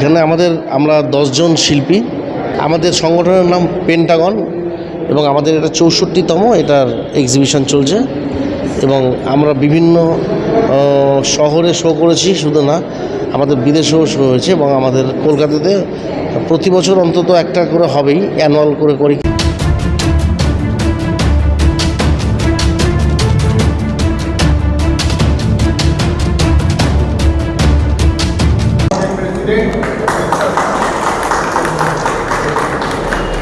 এখানে আমাদের, আমরা দশজন শিল্পী। আমাদের সংগঠনের নাম পেন্টাগন এবং আমাদের এটা চৌষট্টিতম এটার এক্সিবিশন চলছে। এবং আমরা বিভিন্ন শহরে শো করেছি, শুধু না, আমাদের বিদেশেও শো হয়েছে এবং আমাদের কলকাতাতে প্রতি বছর অন্তত একটা করে হবেই অ্যানুয়াল করে করি।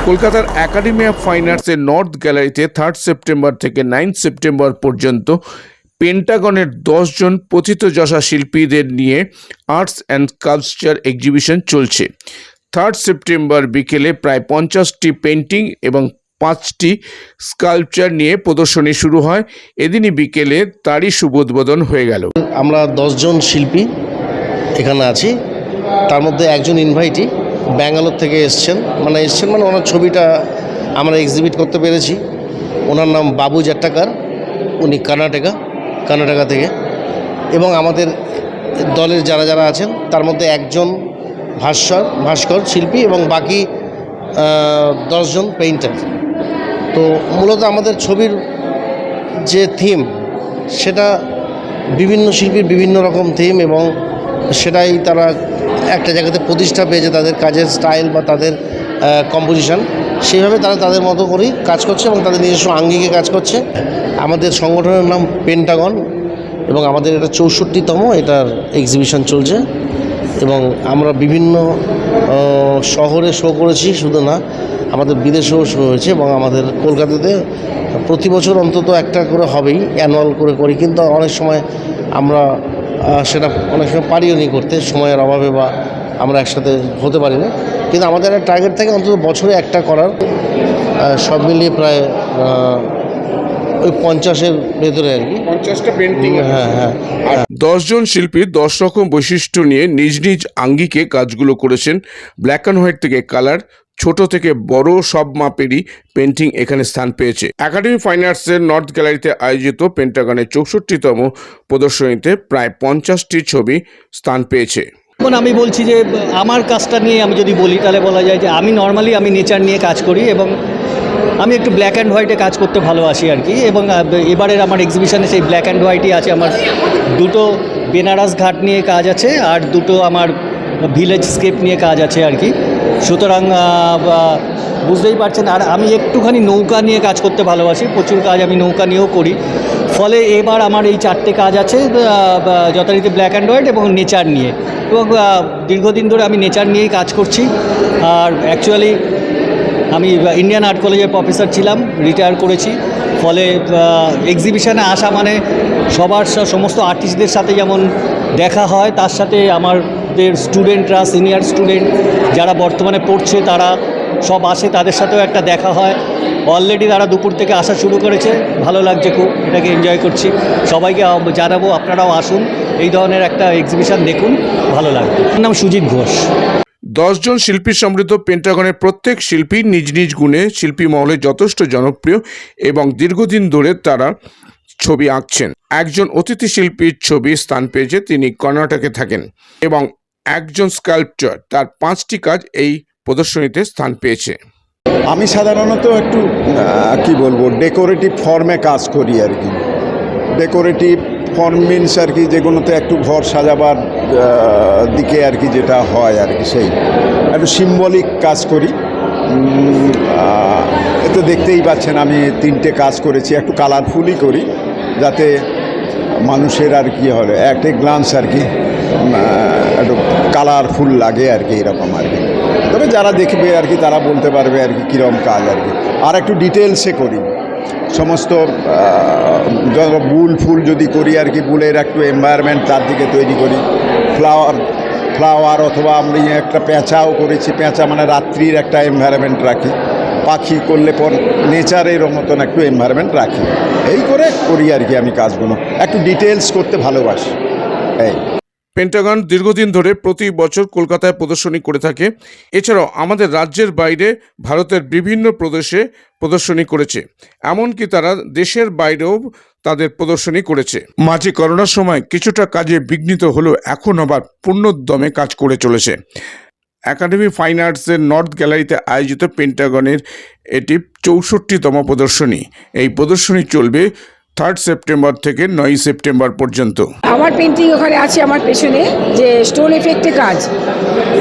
কলকাতার একাডেমি অফ ফাইন আর্টসের নর্থ গ্যালারিতে থার্ড সেপ্টেম্বর থেকে নাইন সেপ্টেম্বর পর্যন্ত পেন্টাগনের দশজন পথিতযশা শিল্পীদের নিয়ে আর্টস অ্যান্ড কালচার এক্সিবিশন চলছে। থার্ড সেপ্টেম্বর বিকেলে প্রায় পঞ্চাশটি পেন্টিং এবং পাঁচটি স্কাল্পচার নিয়ে প্রদর্শনী শুরু হয়। এদিনই বিকেলে তারই শুভ হয়ে গেল। আমরা দশজন শিল্পী এখানে আছি। তার মধ্যে একজন ইনভাইটি ব্যাঙ্গালোর থেকে এসছেন। মানে এসছেন মানে ওনার ছবিটা আমরা এক্সিবিট করতে পেরেছি। ওনার নাম বাবু জাট্টাকার উনি কর্ণাটকা কর্ণাটকা থেকে। এবং আমাদের দলের যারা যারা আছেন, তার মধ্যে একজন ভাস্কর ভাস্কর শিল্পী এবং বাকি দশজন পেইন্টার তো মূলত আমাদের ছবির যে থিম সেটা বিভিন্ন শিল্পীর বিভিন্ন রকম থিম এবং সেটাই তারা একটা জায়গাতে প্রতিষ্ঠা পেয়েছে তাদের কাজের স্টাইল বা তাদের কম্পোজিশন সেইভাবে তারা তাদের মতো করেই কাজ করছে এবং তাদের নিজস্ব আঙ্গিকে কাজ করছে। আমাদের সংগঠনের নাম পেন্টাগন এবং আমাদের এটা চৌষট্টিতম এটার এক্সিবিশন চলছে এবং আমরা বিভিন্ন শহরে শো করেছি, শুধু না, আমাদের বিদেশেও শো হয়েছে এবং আমাদের কলকাতাতে প্রতি বছর অন্তত একটা করে হবেই অ্যানুয়াল করে করি। কিন্তু অনেক সময় আমরা সেটা অনেক সময় পারিও নি করতে সময়ের অভাবে বা আমরা একসাথে হতে পারি না কিন্তু আমাদের একটা টার্গেট থাকে অন্তত বছরে একটা করার। সব মিলিয়ে প্রায় ওই পঞ্চাশের ভেতরে আর কি। পঞ্চাশটা পেন্টিং হ্যাঁ হ্যাঁ। আর দশজন শিল্পী দশ রকম বৈশিষ্ট্য নিয়ে নিজ নিজ আঙ্গিকে কাজগুলো করেছেন। ব্ল্যাক অ্যান্ড হোয়াইট থেকে কালার ছোট থেকে বড় সব মাপেরই পেন্টিং এখানে স্থান পেয়েছে। একাডেমি ফাইন আর্টসের নর্থ গ্যালারিতে আয়োজিত পেন্টাগনের চৌষট্টিতম প্রদর্শনীতে প্রায় পঞ্চাশটি ছবি স্থান পেয়েছে। এখন আমি বলছি যে, আমার কাজটা নিয়ে আমি যদি বলি, তাহলে বলা যায় যে, আমি নর্মালি আমি নেচার নিয়ে কাজ করি এবং আমি একটু ব্ল্যাক অ্যান্ড হোয়াইটে কাজ করতে ভালোবাসি আর কি এবং এবারের আমার এক্সিবিশনে সেই ব্ল্যাক অ্যান্ড হোয়াইটই আছে। আমার দুটো বেনারস ঘাট নিয়ে কাজ আছে, আর দুটো আমার ভিলেজ স্কেপ নিয়ে কাজ আছে আর কি। সুতরাং বুঝতেই পারছেন, আর আমি একটুখানি নৌকা নিয়ে কাজ করতে ভালোবাসি, প্রচুর কাজ আমি নৌকা নিয়েও করি। ফলে এবার আমার এই চারটে কাজ আছে যথারীতি ব্ল্যাক অ্যান্ড হোয়াইট এবং নেচার নিয়ে। এবং দীর্ঘদিন ধরে আমি নেচার নিয়েই কাজ করছি। আর অ্যাকচুয়ালি আমি ইন্ডিয়ান আর্ট কলেজের প্রফেসর ছিলাম রিটায়ার করেছি। ফলে এক্সিবিশানে আসা মানে সবার সমস্ত আর্টিস্টদের সাথে যেমন দেখা হয়, তার সাথে আমাদের স্টুডেন্টরা সিনিয়র স্টুডেন্ট যারা বর্তমানে পড়ছে তারা সব আসে, তাদের সাথেও একটা দেখা হয়। অলরেডি তারা দুপুর থেকে আসা শুরু করেছে। ভালো লাগছে খুব, এটাকে এনজয় করছি। সবাইকে জানাব, আপনারাও আসুন। এই ধরনের একটা এক্সিবিশন দেখুন, ভালো লাগবে। নাম সুজিত ঘোষ। দশজন শিল্পী সমৃদ্ধ পেন্টাগনের প্রত্যেক শিল্পী নিজ নিজ গুণে শিল্পী মহলে যথেষ্ট জনপ্রিয় এবং দীর্ঘদিন ধরে তারা ছবি আঁকছেন। একজন অতিথি শিল্পীর ছবি স্থান পেয়েছে, তিনি কর্ণাটকে থাকেন এবং একজন স্কাল্পচার তার পাঁচটি কাজ এই প্রদর্শনীতে স্থান পেয়েছে। আমি সাধারণত একটু কি বলব ডেকোরেটিভ ফর্মে কাজ করি আর কি। ডেকোরেটিভ ফর্ম মিনস আর কি যেগুলোতে একটু ঘর সাজাবার দিকে আর কি যেটা হয় আর কি সেই। একটু সিম্বলিক কাজ করি। এতে দেখতেই পাচ্ছেন আমি তিনটে কাজ করেছি, একটু কালারফুলই করি, যাতে মানুষের আর কি হবে একটা গ্লান্স আর কি একটু কালারফুল লাগে আর কি, এরকম আর কি। তবে যারা দেখবে আর কি, তারা বলতে পারবে আর কি কীরকম কাজ আর কি। আর একটু ডিটেলসে করি। সমস্ত বুল ফুল যদি করি আর কি, বুলের একটু এনভায়রনমেন্ট তার দিকে তৈরি করি। ফ্লাওয়ার ফ্লাওয়ার অথবা আমি একটা পেঁচাও করেছি। পেঁচা মানে রাত্রির একটা এনভায়রনমেন্ট রাখি। পাখি করলে পর নেচারের মতন একটু এনভায়রনমেন্ট রাখি। এই করে করি আর কি আমি কাজগুলো। একটু ডিটেলস করতে ভালোবাসি। এই। পেন্টাগন দীর্ঘদিন ধরে প্রতি বছর কলকাতায় প্রদর্শনী করে থাকে। এছাড়াও আমাদের রাজ্যের বাইরে ভারতের বিভিন্ন প্রদেশে প্রদর্শনী করেছে। এমনকি তারা দেশের বাইরেও তাদের প্রদর্শনী করেছে। মাঝে করোনার সময় কিছুটা কাজে বিঘ্নিত হলেও এখন আবার পূর্ণোদ্যমে কাজ করে চলেছে। একাডেমি ফাইন আর্টসের নর্থ গ্যালারিতে আয়োজিত পেন্টাগনের এটি চৌষট্টিতম প্রদর্শনী। এই প্রদর্শনী চলবে থার্ড সেপ্টেম্বর থেকে নয় সেপ্টেম্বর পর্যন্ত। আমার পেন্টিং ওখানে আছে আমার পেছনে, যে স্টোন এফেক্টে কাজ।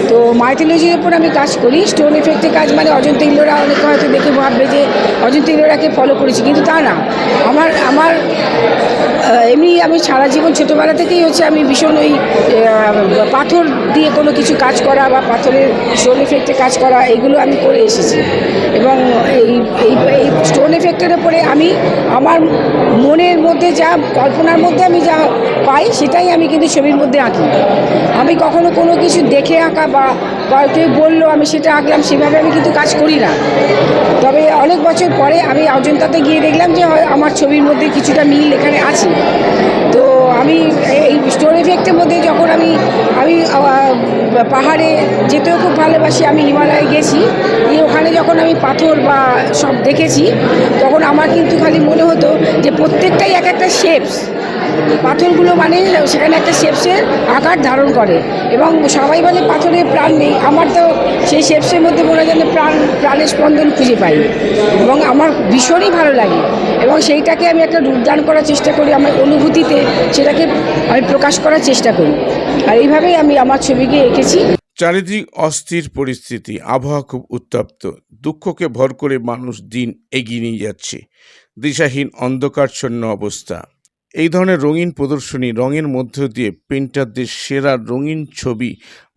তো মাইথোলজির ওপর আমি কাজ করি। স্টোন এফেক্টে কাজ মানে অজন্তা ইল্লোরা অনেকে হয়তো দেখে ভাববে যে অজন্তা ইল্লোরাকে ফলো করেছি, কিন্তু তা না। আমার আমার এমনি আমি সারা জীবন ছোটোবেলা থেকেই হচ্ছে আমি ভীষণ ওই পাথর দিয়ে কোনো কিছু কাজ করা বা পাথরের স্টোন এফেক্টে কাজ করা, এগুলো আমি করে এসেছি। এবং এই এই স্টোন এফেক্টের ওপরে আমি আমার মনের মধ্যে যা কল্পনার মধ্যে আমি যা পাই, সেটাই আমি কিন্তু ছবির মধ্যে আঁকি। আমি কখনো কোনো কিছু দেখে আঁকা বা বা কেউ বলল আমি সেটা আঁকলাম, সেভাবে আমি কিন্তু কাজ করি না। তবে অনেক বছর পরে আমি অজন্তাতে গিয়ে দেখলাম যে আমার ছবির মধ্যে কিছুটা মিল এখানে আছে। তো আমি এই স্টোন এফেক্টের মধ্যে যখন আমি আমি পাহাড়ে যেতেও খুব ভালোবাসি, আমি হিমালয়ে গেছি। দিয়ে ওখানে যখন আমি পাথর বা সব দেখেছি, তখন আমার কিন্তু খালি মনে হতো যে প্রত্যেকটাই এক একটা শেপস পাথরগুলো মানে সেখানে একটা শেপসের আকার ধারণ করে এবং সবাই বলে পাথরে প্রাণ নেই। আমার তো সেই শেপসের মধ্যে মনে যেন প্রাণ, প্রাণের স্পন্দন খুঁজে পাই। এবং আমার ভীষণই ভালো লাগে এবং সেইটাকে আমি একটা রূপদান করার চেষ্টা করি, আমার অনুভূতিতে সেটাকে আমি প্রকাশ করার চেষ্টা করি। আর এইভাবেই আমি আমার ছবিকে এঁকেছি। চারিদিক অস্থির পরিস্থিতি, আবহাওয়া খুব উত্তপ্ত, দুঃখকে ভর করে মানুষ দিন এগিয়ে নিয়ে যাচ্ছে। দিশাহীন অন্ধকারচ্ছন্ন অবস্থা। এই ধরনের রঙিন প্রদর্শনী রঙের মধ্য দিয়ে পেন্টারদের সেরা রঙিন ছবি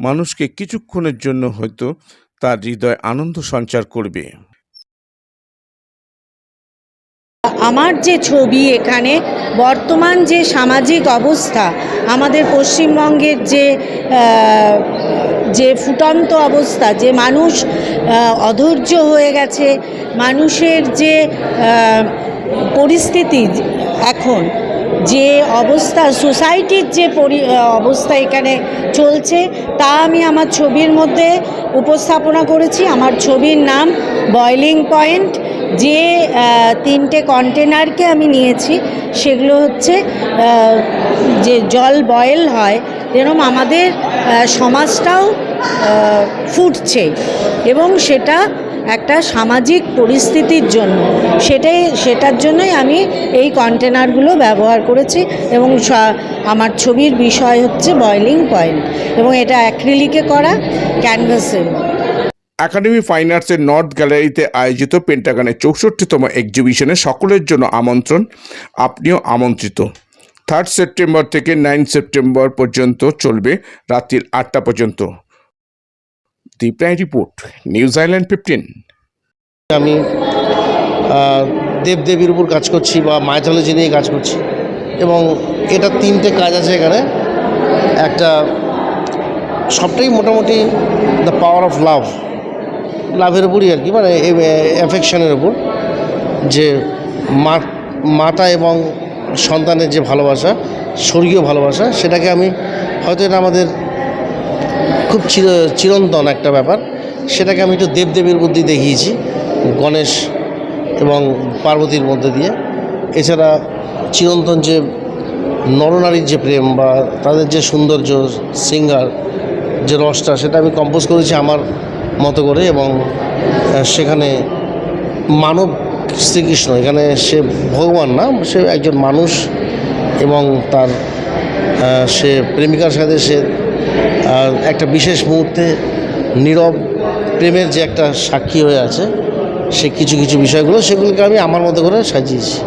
মানুষকে কিছুক্ষণের জন্য হয়তো তার হৃদয় আনন্দ সঞ্চার করবে। আমার যে ছবি এখানে, বর্তমান যে সামাজিক অবস্থা, আমাদের পশ্চিমবঙ্গের যে যে ফুটন্ত অবস্থা, যে মানুষ অধৈর্য হয়ে গেছে, মানুষের যে পরিস্থিতি এখন যে অবস্থা, সোসাইটির যে পরি অবস্থা এখানে চলছে, তা আমি আমার ছবির মধ্যে উপস্থাপনা করেছি। আমার ছবির নাম বয়লিং পয়েন্ট যে তিনটে কন্টেনারকে আমি নিয়েছি, সেগুলো হচ্ছে যে জল বয়েল হয়, যেরকম আমাদের সমাজটাও ফুটছে এবং সেটা একটা সামাজিক পরিস্থিতির জন্য। সেটাই, সেটার জন্যই আমি এই কন্টেনারগুলো ব্যবহার করেছি এবং আমার ছবির বিষয় হচ্ছে বয়লিং পয়েন্ট এবং এটা অ্যাক্রিলিকে করা, ক্যানভাসের একাডেমি ফাইন আর্টসের নর্থ গ্যালারিতে আয়োজিত পেন্টাগনের চৌষট্টিতম এক্সিবিশনে সকলের জন্য আমন্ত্রণ, আপনিও আমন্ত্রিত। থার্ড সেপ্টেম্বর থেকে নাইন সেপ্টেম্বর পর্যন্ত চলবে, রাত্রির আটটা পর্যন্ত। দীপ্রায় রিপোর্ট নিউজ আইল্যান্ড ফিফটিন আমি দেবদেবীর উপর কাজ করছি বা মাইথোলজি নিয়ে কাজ করছি। এবং এটা তিনটে কাজ আছে এখানে। একটা, সবটাই মোটামুটি দ্য পাওয়ার অফ লাভ লাভের উপরই আর কি মানে অ্যাফেকশনের উপর। যে মাতা এবং সন্তানের যে ভালোবাসা, স্বর্গীয় ভালোবাসা, সেটাকে আমি, হয়তো এটা আমাদের খুব চির, চিরন্তন একটা ব্যাপার। সেটাকে আমি একটু দেবদেবীর বুদ্ধি দেখিয়েছি, গণেশ এবং পার্বতীর মধ্যে দিয়ে। এছাড়া চিরন্তন যে নরনারীর যে প্রেম বা তাদের যে সৌন্দর্য, সিঙ্গার যে রসটা, সেটা আমি কম্পোজ করেছি আমার মতো করে এবং সেখানে মানব শ্রীকৃষ্ণ, এখানে সে ভগবান না, সে একজন মানুষ এবং তার সে প্রেমিকার সাথে সে একটা বিশেষ মুহূর্তে নীরব প্রেমের যে একটা সাক্ষী হয়ে আছে, সে কিছু কিছু বিষয়গুলো সেগুলোকে আমি আমার মতো করে সাজিয়েছি।